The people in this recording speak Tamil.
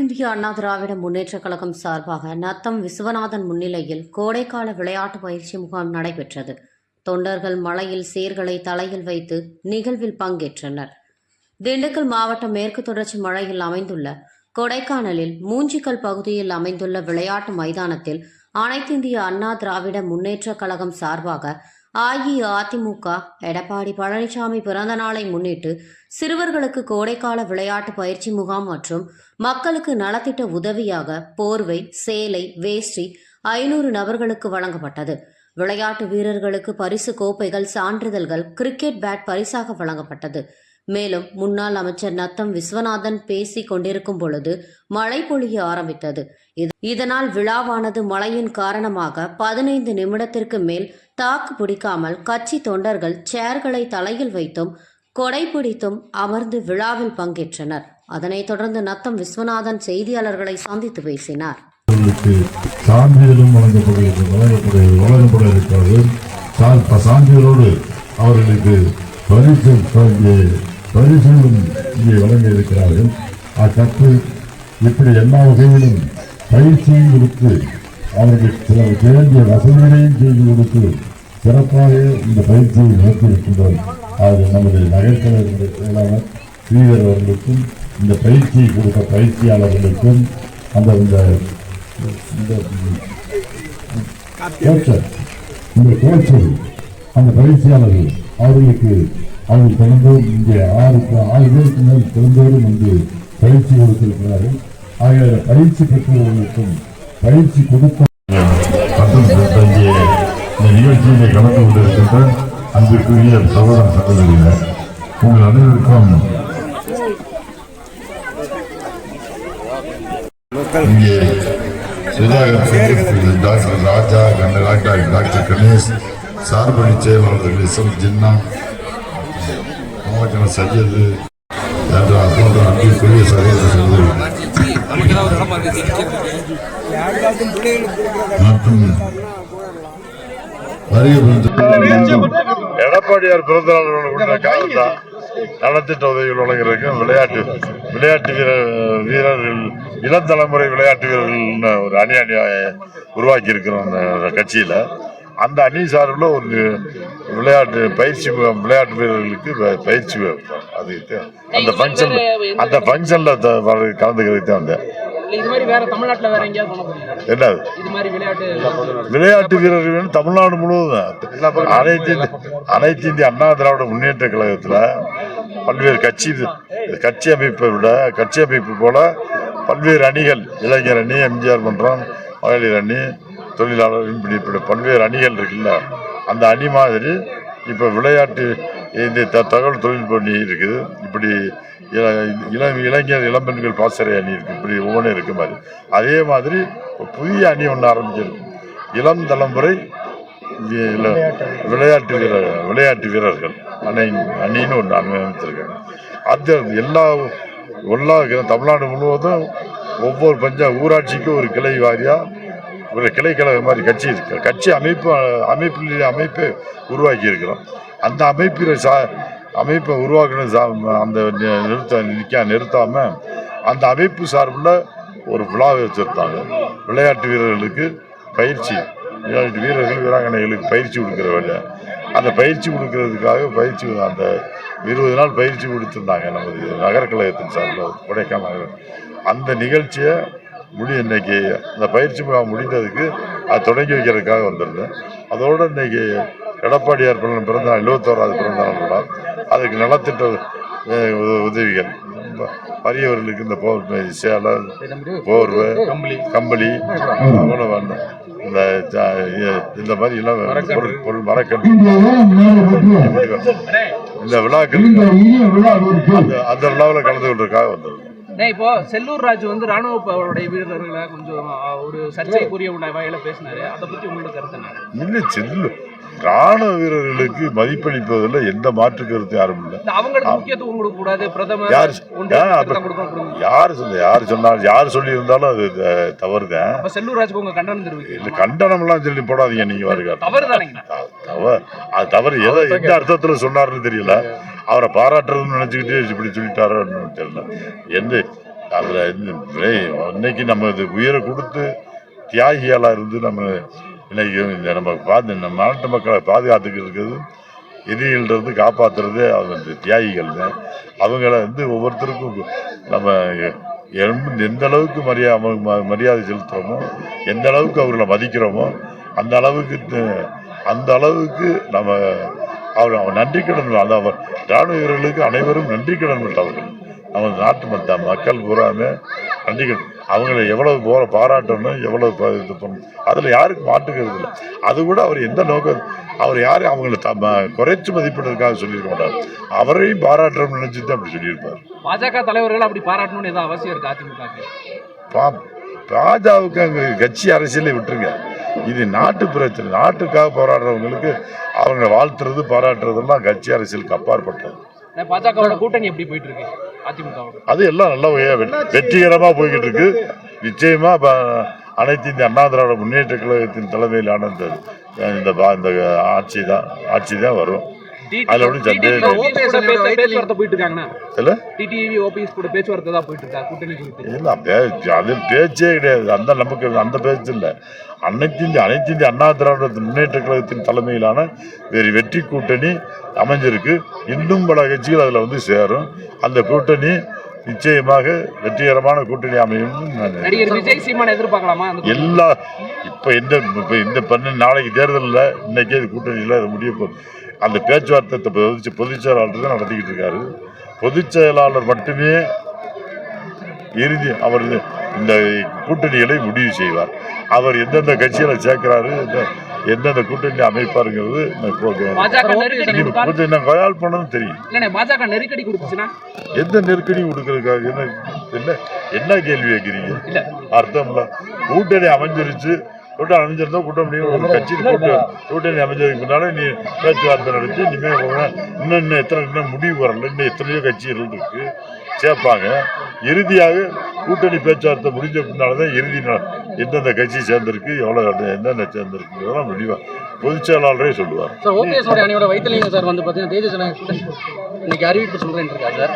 இந்திய அண்ணா திராவிட முன்னேற்றக் கழகம் சார்பாக நத்தம் விஸ்வநாதன் முன்னிலையில் கோடைக்கால விளையாட்டு பயிற்சி முகாம் நடைபெற்றது. தொண்டர்கள் மலையில் சேர்களை தலையில் வைத்து நிகழ்வில் பங்கேற்றனர். திண்டுக்கல் மாவட்டம் மேற்கு தொடர்ச்சி மலையில் அமைந்துள்ள கொடைக்கானலில் மூஞ்சிக்கல் பகுதியில் அமைந்துள்ள விளையாட்டு மைதானத்தில் அனைத்திந்திய அண்ணா திராவிட முன்னேற்றக் கழகம் சார்பாக அஇஅதிமுக எடப்பாடி பழனிசாமி பிறந்த நாளை முன்னிட்டு சிறுவர்களுக்கு கோடைக்கால விளையாட்டு பயிற்சி முகாம் மற்றும் மக்களுக்கு நலத்திட்ட உதவியாக போர்வை சேலை வேஷ்டி ஐநூறு நபர்களுக்கு வழங்கப்பட்டது. விளையாட்டு வீரர்களுக்கு பரிசு கோப்பைகள் சான்றிதழ்கள் கிரிக்கெட் பேட் பரிசாக வழங்கப்பட்டது. மேலும் முன்னாள் அமைச்சர் நத்தம் விஸ்வநாதன் பேசிக் கொண்டிருக்கும் பொழுது மழை பொழிய ஆரம்பித்தது. இதனால் விழாவானது மழையின் காரணமாக பதினைந்து நிமிடத்திற்கு மேல் தாக்கு பிடிக்காமல் கட்சி தொண்டர்கள் சேர்களை தலையில் வைத்தும் கொடை பிடித்தும் அமர்ந்து விழாவில் பங்கேற்றனர். அதனைத் தொடர்ந்து நத்தம் விஸ்வநாதன் செய்தியாளர்களை சந்தித்து பேசினார். சான்றிதழும் வழங்கப்படுகிறது வழங்கப்பட இருக்கிறது. சான்றிதழோடு அவர்களுக்கு பரிசு இங்கே பரிசுகளும் இங்கே வழங்க இருக்கிறார்கள் அக்கற்று இப்படி எல்லா வகையிலும் பயிற்சியும் கொடுத்து அவர்கள் சில வேண்டிய வசதிகளையும் செய்து கொடுத்து சிறப்பாக இந்த பயிற்சியை நடத்தியிருக்கின்றோம். அது நமது நகைக்கலை செயலாளர் ஸ்ரீதர் அவர்களுக்கும் இந்த பயிற்சியை கொடுத்த பயிற்சியாளர்களுக்கும் அந்த இந்த இந்த கோச்சர் இந்த கோச்சர் அந்த பயிற்சியாளர்கள் அவர்களுக்கு அவர்கள் திறந்தோம் இங்கே ஆறுக்கு ஆறு பேருக்கு மேல் திறந்தோடும் வந்து பயிற்சி கொடுத்திருக்கிறார்கள். ஆகிய பயிற்சி பெற்றவர்களுக்கும் பயிற்சி கொடுத்த மற்றும் இங்கே இந்த நிகழ்ச்சியிலே கலந்து கொண்டிருக்கின்ற அன்பிற்குரிய சகோதர சகோதரிகள் உங்கள் அனைவருக்கும் இங்கே டாக்டர் ராஜா கண்ணராஜா டாக்டர் கணேஷ் சார்பணி செயலாளர்கள் எஸ் ஜின்னா. மோகன சையது என்ற போன்ற அன்பிற்குரிய சகோதர சகோதரிகள் மற்றும் எடப்பாடியார் பிறந்த நாள் நலத்திட்ட உதவிகள் வழங்குறதுக்கு விளையாட்டு விளையாட்டு வீரர் வீரர்கள் இளம் தலைமுறை விளையாட்டு வீரர்கள்னு ஒரு அணி அணியாக உருவாக்கி இருக்கிறோம் அந்த கட்சியில. அந்த அணி சார்பில் ஒரு விளையாட்டு பயிற்சி முகாம் விளையாட்டு வீரர்களுக்கு பயிற்சி வைப்போம் அது. அந்த ஃபங்க்ஷன் அந்த ஃபங்க்ஷன்ல கலந்துக்கிறதுக்கு தான் வந்தேன். என்னது? இது மாதிரி விளையாட்டு வீரர்கள் தமிழ்நாடு முழுவதும் அனைத்து அனைத்து இந்திய அண்ணா திராவிட முன்னேற்ற கழகத்தில் பல்வேறு கட்சி கட்சி அமைப்பை விட கட்சி அமைப்பு போல பல்வேறு அணிகள் இளைஞர் அணி எம்ஜிஆர் மன்றம் மகளிர் அணி தொழிலாளர் இப்படி இப்படி பல்வேறு அணிகள் இருக்குல்ல அந்த அணி மாதிரி இப்போ விளையாட்டு இந்த த- தகவல் தொழில்நுட்ப அணி இருக்குது. இப்படி இள- இளம் இளைஞர் இளம்பெண்கள் பாசறை அணி இருக்குது இப்படி ஒவ்வொன்றும் இருக்க மாதிரி. அதே மாதிரி புதிய அணி ஒன்று ஆரம்பிச்சிருக்கு இளம் தலைமுறை விளையாட்டு வீரர் விளையாட்டு வீரர்கள் அணை அணின்னு ஒன்று அமைச்சிருக்காங்க. அது எல்லா எல்லா தமிழ்நாடு முழுவதும் ஒவ்வொரு பஞ்சா ஊராட்சிக்கும் ஒரு கிளை வாரியாக ஒரு கிளை கழகம் மாதிரி கட்சி இருக்கு. கட்சி அமைப்பு அமைப்பில் அமைப்பை உருவாக்கி இருக்கிறோம் அந்த அமைப்பில் சா அமைப்பை உருவாக்கின சா அந்த நிறுத்த நிற்க நிறுத்தாமல் அந்த அமைப்பு சார்பில் ஒரு விழா வச்சுருந்தாங்க விளையாட்டு வீரர்களுக்கு பயிற்சி விளையாட்டு வீரர்கள் வீராங்கனைகளுக்கு பயிற்சி கொடுக்குற வேலை. அந்த பயிற்சி கொடுக்கறதுக்காக பயிற்சி அந்த இருபது நாள் பயிற்சி கொடுத்துருந்தாங்க நமது நகர கழகத்தின் சார்பில் கொடைக்கானல் அந்த நிகழ்ச்சியை முடி இன்னைக்கு அந்த பயிற்சி முகாம் முடிந்ததுக்கு அது தொடங்கி வைக்கிறதுக்காக வந்திருந்தேன். அதோடு இன்னைக்கு எடப்பாடியார் பிறந்த பிறந்தநாள் எழுபத்தோராது பிறந்தநாள் விழா அதுக்கு நலத்திட்ட உதவிகள். வறியவர்களுக்கு இந்த போர் சேலை போர்வை கம்பளி. கம்பளி அவ்வளோ இந்த இந்த மாதிரி எல்லாம் பொருள் பொருள் வேணும். இந்த விழாக்கள் அந்த அந்த விழாவில் கலந்து வந்தது டேய், இப்போ செல்லூர் ராஜு வந்து ராணுவ வீரர்களை கொஞ்சம் ஒரு சர்ச்சைக்குரிய வகையில பேசினாரு. அதை பத்தி உங்களோட கருத்து என்ன? செல்லு ராணுவ வீரர்களுக்கு மதிப்பளிப்பதில் எந்த மாற்று கருத்து யாரும் இல்லை. அவங்களுக்கு முக்கியத்துவம் கொடுக்க கூடாது பிரதமர் யார் தான் கொடுக்கணும். யார் சொல்ல யார் சொன்னாலும் யார் சொல்லியிருந்தாலும் அது தவறுதான் செல்லூர் ராஜுக்கு உங்க கண்டனம் கண்டனம்லாம் சொல்லி போடாதீங்க நீங்க வருங்க தவறு தானேங்க தவறு அது தவறு. எதை எந்த அர்த்தத்தில் சொன்னாருன்னு தெரியல. அவரை பாராட்டுறதுன்னு நினச்சிக்கிட்டு இப்படி சொல்லிட்டாரோன்னு தெரியல. எந்த அதில் இன்னைக்கு நம்ம இது உயிரை கொடுத்து தியாகிகளாக இருந்து நம்ம இன்னைக்கு இந்த நம்ம பார்த்து நம்ம நாட்டு மக்களை பாதுகாத்துக்கிட்டு இருக்கிறது எதிரிகள்ன்றது காப்பாற்றுறதே அவங்க இந்த தியாகிகள் தான். அவங்கள வந்து ஒவ்வொருத்தருக்கும் நம்ம எம்- எந்த அளவுக்கு மரியாதை ம- மரியாதை செலுத்துகிறோமோ எந்த அளவுக்கு அவர்களை மதிக்கிறோமோ அந்த அளவுக்கு அந்த அளவுக்கு நம்ம அவர் அவன் நன்றி கடன் அந்த அவர் ராணுவ வீரர்களுக்கு அனைவரும் நன்றி கடன் விட்டவர்கள் நம்ம நாட்டு மத்த மக்கள் பூராமே நன்றி கடன் அவங்களை எவ்வளவு போற பாராட்டணும் எவ்வளவு இது பண்ணணும். அதில் யாருக்கும் மாட்டுக்கிறது இல்லை. அது கூட அவர் எந்த நோக்கம் அவர் யாரையும் அவங்களை த- ம- குறைச்சு மதிப்பிடுறதுக்காக சொல்லியிருக்க மாட்டார். அவரையும் பாராட்டணும்னு நினைச்சு தான் அப்படி சொல்லியிருப்பார். பாஜக தலைவர்கள் அப்படி பாராட்டணும்னு ஏதாவது அவசியம் இருக்கு அதிமுகக்கு? பா பாஜகவுக்கு அங்கே கட்சி அரசியலை விட்டுருங்க. இது நாட்டு பிரச்சனை. நாட்டுக்காக போராடுறவங்களுக்கு அவங்க வாழ்த்துறது பாராட்டுறதெல்லாம் கட்சி அரசியலுக்கு அப்பாற்பட்டது பாஜகவோட கூட்டணி எப்படி போயிட்டு இருக்கு அதிமுகவோட. அது எல்லாம் நல்ல வகையா வெ- வெற்றிகரமா போய்கிட்டு இருக்கு நிச்சயமா அனைத்து இந்திய அண்ணா திராவிட முன்னேற்ற கழகத்தின் தலைமையிலான இந்த இந்த இந்த ஆட்சி தான் ஆட்சி தான் வரும். அதுல ஒண்ணும் சந்தேகம் இல்லை. OPS கூட பேச- பேச்சுவார்த்தை போயிட்டு இருக்காங்கண்ணா இல்ல டிடிவி ஓபிஎஸ் கூட பேச்சுவார்த்தை தான் போயிட்டு இருக்கா கூட்டணி குறித்து. இல்ல பேச்சு அது பேச்சே கிடையாது. அந்த நமக்கு அந்த பேச்சு இல்லை. அனைத்து இந்திய அனைத்து இந்திய அண்ணா திராவிட முன்னேற்ற கழகத்தின் தலைமையிலான வேறு வெற்றி கூட்டணி அமைஞ்சிருக்கு. இன்னும் பல கட்சிகள் அதில் வந்து சேரும். அந்த கூட்டணி நிச்சயமாக வெற்றிகரமான கூட்டணி அமையும்? எல்லா இப்போ இந்த இப்போ இந்த பண்ண நாளைக்கு தேர்தலில் இன்னைக்கே கூட்டணியில் அது முடிய போகுது. அந்த பேச்சுவார்த்தை பொதுச் பொதுச் செயலாளர் தான் நடத்திக்கிட்டு இருக்காரு. பொதுச் செயலாளர் மட்டுமே இறுதி அவர் இந்த கூட்டணிகளை முடிவு செய்வார். அவர் எந்தெந்த கட்சிகளை சேர்க்கிறாரு எந்த- எந்தெந்த கூட்டணி அமைப்பாருங்கிறது கொஞ்சம் கையால் பண்ணணும் தெரியும். பாஜக நெருக்கடி கொடுத்துச்சுன்னா? எந்த நெருக்கடி கொடுக்கறதுக்காக என்ன என்ன என்ன கேள்வி கேட்குறீங்க? இல்ல. அர்த்தம் இல்ல. கூட்டணி அமைஞ்சிருச்சு கூட்டணி அமைஞ்சிருந்தா கூட்டணி ஒரு கட்சி கூட்ட கூட்டணி அமைஞ்சதுக்கு முன்னால நீ பேச்சுவார்த்தை நடத்தி இனிமே உங்க- இன்னும் இன்னும் எத்தனை இன்னும் முடிவு வரல. இன்னும் எத்தனையோ கட்சிகள் இருக்கு. சேர்ப்பாங்க. இறுதியாக கூட்டணி பேச்சுவார்த்தை முடிஞ்ச பின்னால தான் இறுதி எந்தெந்த கட்சி சேர்ந்திருக்கு எவ்வளோ என்னென்ன சேர்ந்திருக்குங்கிறதெல்லாம் முடிவா பொதுச் செயலாளரே சொல்லுவார். சார் ஓபிஎஸ் அணியோட வைத்திலிங்க சார் வந்து பார்த்தீங்கன்னா தேஜஸ் இன்னைக்கு அறிவிப்பு சொல்றேன் இருக்கா சார்.